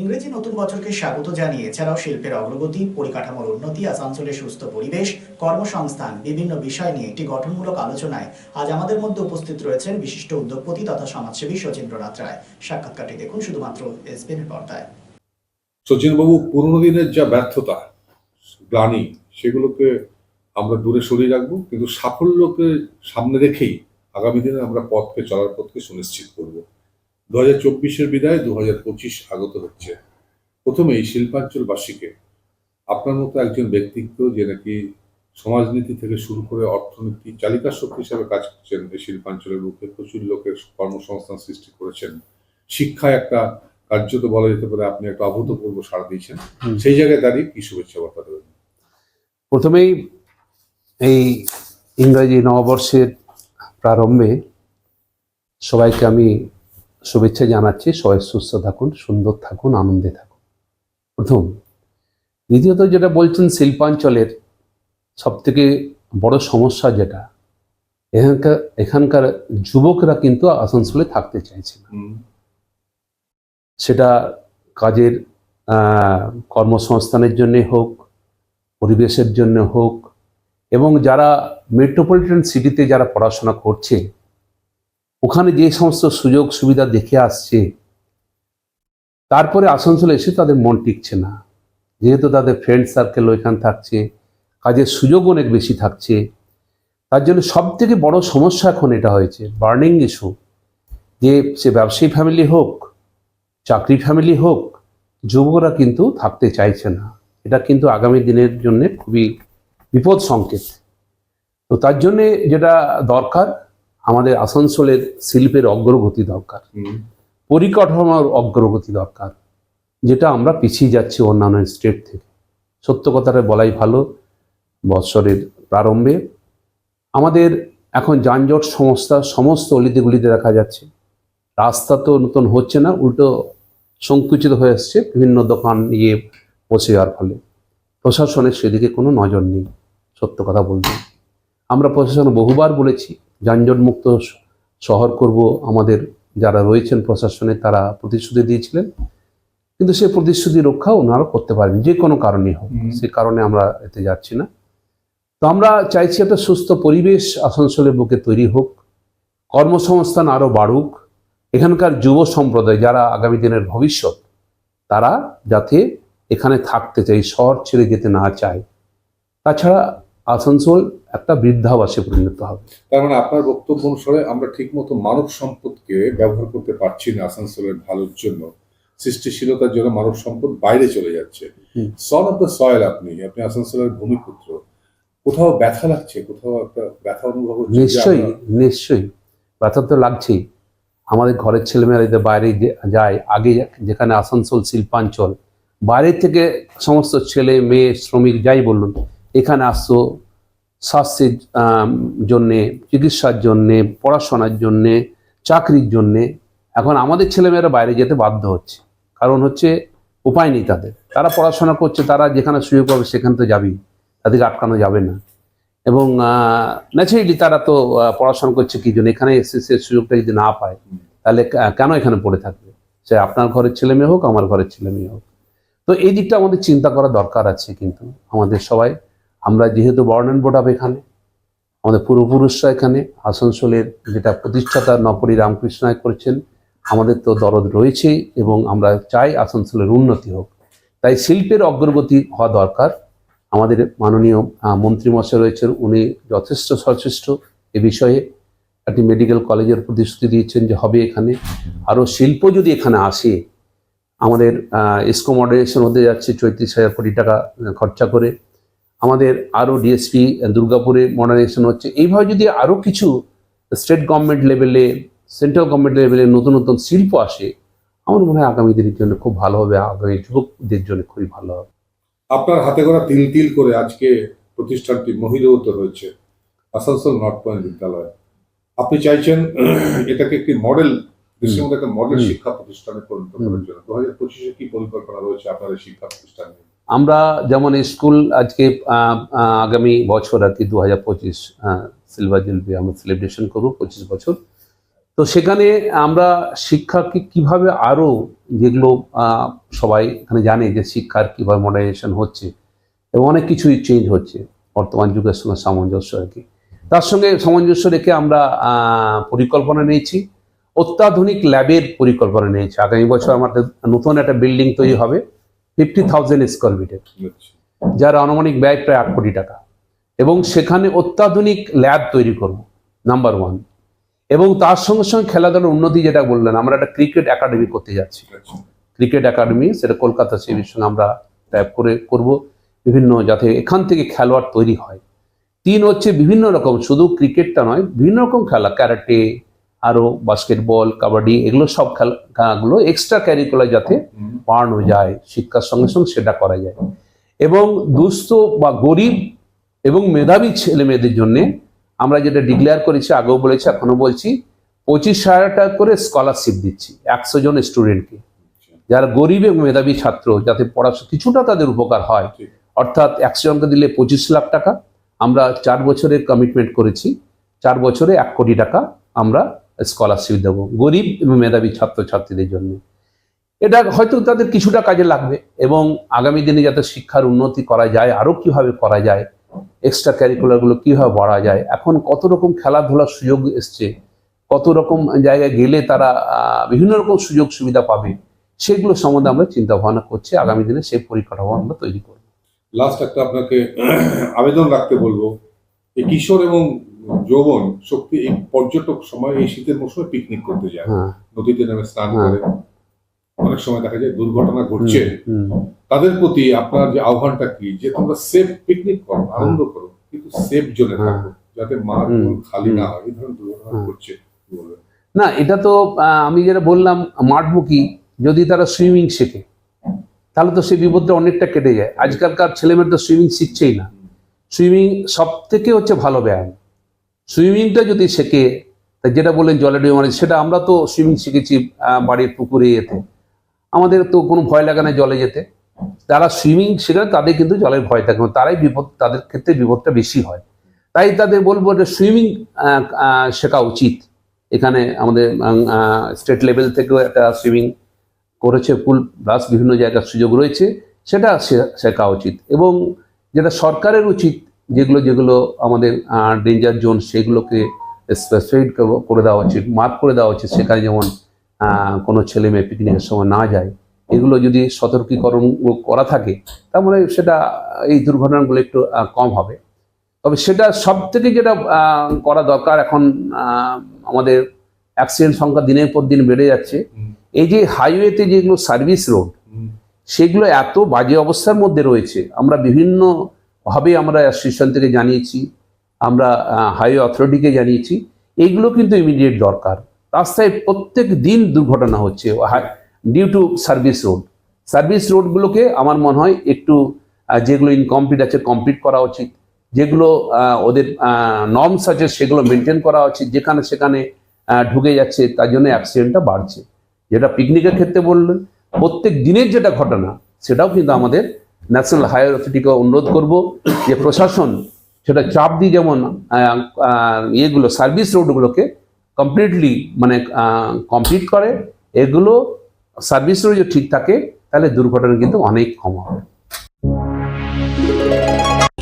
ইংরেজি নতুন বছরকে স্বাগত জানিয়ে এছাড়াও শিল্পের অগ্রগতি, পরিকাঠামোর উন্নতি আসানসোলের সুস্থ পরিবেশ, কর্মসংস্থান, বিভিন্ন বিষয় নিয়ে একটি গঠনমূলক আলোচনায় আজ আমাদের মধ্যে উপস্থিত রয়েছেন বিশিষ্ট উদ্যোগপতি তথা সমাজসেবী শচীন্দ্রনাথ রায় সাক্ষাৎকারটি দেখুন শুধুমাত্র এসবিএনের পর্দায়। শচীনবাবু, পুরনো দিনের যা ব্যর্থতা, গ্লানি, সেগুলোকে আমরা দূরে সরিয়ে রাখব, কিন্তু সাফল্যকে সামনে রেখেই আগামী দিনে আমরা পথকে, চলার পথকে সুনিশ্চিত করব। দু হাজার চব্বিশের বিদায় দু হাজার পঁচিশ আগত হচ্ছে। প্রথমেই শিল্পাঞ্চলবাসীকে আপনার মতো একজন ব্যক্তিত্ব যে নাকি সমাজনীতি থেকে শুরু করে অর্থনীতি চালিকা শক্তি হিসাবে কাজ করছেন এই শিল্পাঞ্চলের বুকে প্রচুর লোকের কর্মসংস্থান সৃষ্টি করেছেন। শিক্ষায় একটা কার্যত বলা যেতে পারে আপনি একটা অভূতপূর্ব সাড়া দিয়েছেন। সেই জায়গায় দাঁড়িয়ে কি শুভেচ্ছা বার্তা দেবেন? প্রথমেই এই ইংরাজি নববর্ষের প্রারম্ভে সবাইকে আমি শুভেচ্ছা জানাচ্ছি। সবাই সুস্থ থাকুন সুন্দর থাকুন আনন্দে থাকুন। প্রথম দ্বিতীয়ত যেটা বলছেন শিল্পাঞ্চলের সব থেকে বড় সমস্যা যেটা এখানকার এখানকার যুবকরা কিন্তু আসানসোলে থাকতে চাইছে না। সেটা কাজের কর্মসংস্থানের জন্যে হোক পরিবেশের জন্য হোক এবং যারা মেট্রোপলিটন সিটিতে যারা পড়াশোনা করছে ওখানে যে সমস্ত সুযোগ সুবিধা দেখে আসছে, তারপরে আসানসোলে এসে তাদের মন টিকছে না। যেহেতু তাদের ফ্রেন্ড সার্কেল ওইখানে থাকছে, কাজের সুযোগ অনেক বেশি থাকছে। তার জন্য সব থেকে বড় সমস্যা এখন এটা হয়েছে বার্নিং ইস্যু যে সে ব্যবসায়ী ফ্যামিলি হোক, চাকরি ফ্যামিলি হোক, যুবকরা কিন্তু থাকতে চাইছে না। এটা কিন্তু আগামী দিনের জন্য খুবই বিপদ সংকেত। তো তার জন্যে যেটা দরকার আমাদের আসানসোলের শিল্পের অগ্রগতি দরকার। পরিকাঠামোর অগ্রগতি দরকার যেটা আমরা পিছিয়ে যাচ্ছি অন্যান্য স্টেট থেকে। সত্য কথাটা বলাই ভালো বৎসরের প্রারম্ভে। আমাদের এখন যানজট সমস্যা সমস্ত অলিতেগুলিতে দেখা যাচ্ছে। রাস্তা তো নতুন হচ্ছে না উল্টো সংকুচিত হয়ে আসছে বিভিন্ন দোকান ইয়ে বসে যাওয়ার ফলে। প্রশাসনের সেদিকে কোনো নজর নেই সত্য কথা বলতে। আমরা প্রশাসন বহুবার বলেছি যানজট মুক্ত শ- শহর করব আমাদের যারা রয়েছেন প্রশাসনে তারা প্রতিশ্রুতি দিয়েছিলেন। কিন্তু সে প্রতিশ্রুতি রক্ষা ওনারা করতে পারেন যে কোনো কারণে হোক। সে কারণে আমরা এতে যাচ্ছি না। তো আমরা চাইছি একটা সুস্থ পরিবেশ আসানসোলের বুকে তৈরি হোক কর্মসংস্থান আরও বাড়ুক। এখানকার যুব সম্প্রদায় যারা আগামী দিনের ভবিষ্যৎ তারা যাতে এখানে থাকতে চায় শহর ছেড়ে যেতে না চায়। তাছাড়া আসানসোল একটা বৃদ্ধাবাসে পরিণত হবে। তার মানে আপনার বক্তব্য অনুসারে আমরা ঠিকমতো মানব সম্পদকে ব্যবহার করতে পারছি না আসানসোলের ভালোর জন্য। সৃষ্টিশীলতার জন্য মানব সম্পদ বাইরে চলে যাচ্ছে। সন অফ দ্য সয়েল আপনি আপনি আসানসোলের ভূমিপুত্র। কোথাও ব্যথা লাগছে কোথাও একটা ব্যথা অনুভব হচ্ছে নিশ্চয়ই নিশ্চয়ই। ব্যথা তো লাগছেই। আমাদের ঘরের ছেলেমেয়েরা যদি বাইরে যায়। আগে যেখানে আসানসোল শিল্পাঞ্চল বাইরে থেকে সমস্ত ছেলে মেয়ে শ্রমিক যাই বলুন এখানে আসতো স্বাস্থ্যের জন্যে, চিকিৎসার জন্যে, পড়াশোনার জন্যে, চাকরির জন্যে, এখন আমাদের ছেলেমেয়েরা বাইরে যেতে বাধ্য হচ্ছে। কারণ হচ্ছে উপায় নেই তাদের। তারা পড়াশোনা করছে, তারা যেখানে সুযোগ পাবে সেখানে তো যাবেই, তাদেরকে আটকানো যাবে না। এবং ন্যাচারালি তারা তো পড়াশোনা করছে কি জন্য? এখানে এসে সে সুযোগটা যদি না পায়, তাহলে কেন এখানে পড়ে থাকবে? সে আপনার ঘরের ছেলে মেয়ে হোক, আমার ঘরের ছেলে মেয়ে হোক। তো এই দিকটা আমাদের চিন্তা করা দরকার আছে কিন্তু আমাদের সবাই। আমরা যেহেতু বর্ণন বোর্ড এখানে আমাদের পূর্বপুরুষরা এখানে আসানসোলের যেটা প্রতিষ্ঠাতা নপরী রামকৃষ্ণ নায়ক করেছেন আমাদের তো দরদ রয়েছেই এবং আমরা চাই আসানসোলের উন্নতি হোক। তাই শিল্পের অগ্রগতি হওয়া দরকার। আমাদের মাননীয় আহ, মন্ত্রী মশাই রয়েছেন উনি যথেষ্ট সচেষ্ট এ বিষয়ে। একটি মেডিকেল কলেজের প্রতিশ্রুতি দিয়েছেন যে হবে এখানে। আরও শিল্প যদি এখানে আসে আমাদের ইসকো মডারেশন হতে যাচ্ছে চৈত্রিশ হাজার কোটি টাকা খরচা করে। আমাদের আরও ডিএসপি দুর্গাপুরে মডারেশন হচ্ছে। এইভাবে যদি আরও কিছু স্টেট গভর্নমেন্ট লেভেলে সেন্ট্রাল গভর্নমেন্ট লেভেলে নতুন নতুন শিল্প আসে আমার মনে হয় আগামী দিনের জন্য খুব ভালো হবে আগামী যুবকদের জন্য খুবই ভালো হবে। আপনার হাতে করা তিল তিল করে আজকে প্রতিষ্ঠানটি মহিলাগত হয়েছে আসানসোল নর্থ পয়েন্ট বিদ্যালয়। আপনি চাইছেন এটাকে একটি মডেল দেশের মধ্যে একটা মডেল শিক্ষা প্রতিষ্ঠানে পরিণত করার জন্য। দু হাজার পঁচিশে কি পরিকল্পনা রয়েছে আপনার এই শিক্ষা প্রতিষ্ঠান নিয়ে? আমরা যেমন স্কুল আজকে আগামী বছর আর কি দু হাজার পঁচিশ সিলভার জুলবি আমরা সেলিব্রেশন করব, পঁচিশ বছর। তো সেখানে আমরা শিক্ষাকে কীভাবে আরও যেগুলো সবাই এখানে জানে যে শিক্ষার কীভাবে মডার্নাইজেশন হচ্ছে এবং অনেক কিছুই চেঞ্জ হচ্ছে বর্তমান যুগের সঙ্গে সামঞ্জস্য আর কি। তার সঙ্গে সামঞ্জস্য রেখে আমরা পরিকল্পনা নিয়েছি। অত্যাধুনিক ল্যাবের পরিকল্পনা নিয়েছি। আগামী বছর আমাদের নতুন একটা বিল্ডিং তৈরি হবে। ফিফটি থাউজেন্ড স্কোয়ার ফিটের। যার আনুমানিক ব্যয় প্রায় আট কোটি টাকা এবং সেখানে অত্যাধুনিক ল্যাব তৈরি করব নাম্বার ওয়ান এবং তার সঙ্গে সঙ্গে খেলাধুলার উন্নতি যেটা বললেন, আমরা একটা ক্রিকেট একাডেমি করতে যাচ্ছি। ক্রিকেট একাডেমি সেটা কলকাতা সিভির সঙ্গে আমরা ট্যাপ করে করব বিভিন্ন যাতে এখান থেকে খেলোয়াড় তৈরি হয় তিন হচ্ছে বিভিন্ন রকম, শুধু ক্রিকেটটা নয়, বিভিন্ন রকম খেলা, ক্যারাটে আরও বাস্কেটবল কাবাডি এগুলো সব খেলা খেলাগুলো এক্সট্রা ক্যারিকুলার যাতে। বাড়ানো যায় শিক্ষার সঙ্গে সঙ্গে সেটা করা যায়। এবং দুস্থ বা গরিব এবং মেধাবী ছেলে মেয়েদের জন্য আমরা যেটা ডিক্লেয়ার করেছি আগেও বলেছি এখনও বলছি পঁচিশ হাজার টাকা করে স্কলারশিপ দিচ্ছি একশো জন স্টুডেন্টকে যারা গরিব এবং মেধাবী ছাত্র যাতে পড়াশোনা কিছুটা তাদের উপকার হয়। অর্থাৎ একশো জনকে দিলে পঁচিশ লাখ টাকা। আমরা চার বছরের কমিটমেন্ট করেছি। চার বছরে এক কোটি টাকা আমরা স্কলারশিপ দেবো। গরিব এবং মেধাবী ছাত্রছাত্রীদের জন্য। এটা হয়তো তাদের কিছুটা কাজে লাগবে এবং আগামী দিনে যাতে শিক্ষার উন্নতি করা যায় আরও কীভাবে করা যায় এক্সট্রা ক্যারিকুলারগুলো কীভাবে বাড়া যায়, এখন কত রকম খেলাধুলার সুযোগ এসছে, কত রকম জায়গায় গেলে তারা বিভিন্ন রকম সুযোগ সুবিধা পাবে, সেগুলো সম্বন্ধে আমরা চিন্তা ভাবনা করছি। আগামী দিনে সেই পরিকাঠামো আমরা তৈরি করব। লাস্ট একটা আপনাকে আবেদন রাখতে বলব। কিশোর এবং যৌবন শক্তি এই পর্যটক সময় এই শীতের মৌসুমে পিকনিক করতে যায়। হ্যাঁ। নদীতে নেমে স্নান হ্যাঁ। করে। অনেক সময় দেখা যায় দুর্ঘটনা ঘটছে। তাদের প্রতি আপনার যে আহ্বানটা কি? যে তোমরা সেফ পিকনিক করো আনন্দ করো কিন্তু সেফ জোনে হ্যাঁ। থাকো যাতে মাঠ খালি না হয়। এই ধরনের দুর্ঘটনা ঘটছে না এটা তো আমি যেটা বললাম মাঠমুখী যদি তারা সুইমিং শেখে তাহলে তো সেই বিপদটা অনেকটা কেটে যায়। আজকালকার ছেলেমেয়েরা তো সুইমিং শিখছেই না। সুইমিং সব থেকে হচ্ছে ভালো ব্যায়াম। সুইমিংটা যদি শেখে যেটা বললেন জলে ডুবে মানে সেটা আমরা তো সুইমিং শিখেছি বাড়ির পুকুরে এতে। আমাদের তো কোনো ভয় লাগে না জলে যেতে। যারা সুইমিং শেখে তাদের কিন্তু জলের ভয় থাকে না তারাই বিপদ, তাদের ক্ষেত্রে বিপদটা বেশি হয়। তাই তাদের বলব যে সুইমিং শেখা উচিত। এখানে আমাদের স্টেট লেভেল থেকেও একটা সুইমিং করেছে পুল প্লাস বিভিন্ন জায়গার সুযোগ রয়েছে, সেটা শেখা উচিত। এবং যেটা সরকারের উচিত যেগুলো যেগুলো আমাদের ডেঞ্জার জোন সেগুলোকে স্পেসিফাইড করে দেওয়া উচিত মার্ক করে দেওয়া উচিত সেখানে যেমন কোনো ছেলে মেয়ে পিকনিকের সময় না যায় এগুলো যদি সতর্কীকরণ করা থাকে তাহলে সেটা এই দুর্ঘটনাগুলো একটু কম হবে। তবে সেটা সব থেকে যেটা করা দরকার এখন আমাদের অ্যাক্সিডেন্ট সংখ্যা দিনের পর দিন বেড়ে যাচ্ছে। এই যে হাইওয়েতে যেগুলো সার্ভিস রোড সেগুলো এত বাজে অবস্থার মধ্যে রয়েছে। আমরা বিভিন্ন ভাবে আমরা অ্যাসোসিয়েশন থেকে জানিয়েছি, আমরা হাইওয়ে অথরিটিকে জানিয়েছি। এইগুলো কিন্তু ইমিডিয়েট দরকার। রাস্তায় প্রত্যেক দিন দুর্ঘটনা হচ্ছে due to service road service রোডগুলোকে আমার মনে হয় একটু যেগুলো ইনকমপ্লিট আছে কমপ্লিট করা উচিত। যেগুলো ওদের নর্মস আছে, সেগুলো মেনটেন করা উচিত। যেখানে সেখানে ঢুকে যাচ্ছে, তার জন্য অ্যাক্সিডেন্টটা বাড়ছে। যেটা পিকনিকের ক্ষেত্রে বললেন, প্রত্যেক দিনের যেটা ঘটনা, সেটাও কিন্তু আমাদের ন্যাশনাল হায়ার অথরিটিকে অনুরোধ করব যে প্রশাসন সেটা চাপ দিয়ে যেমন ইয়েগুলো, সার্ভিস রোডগুলোকে কমপ্লিটলি মানে কমপ্লিট করে, এগুলো সার্ভিস রোড যদি ঠিক থাকে, তাহলে দুর্ঘটনা কিন্তু অনেক কম হবে।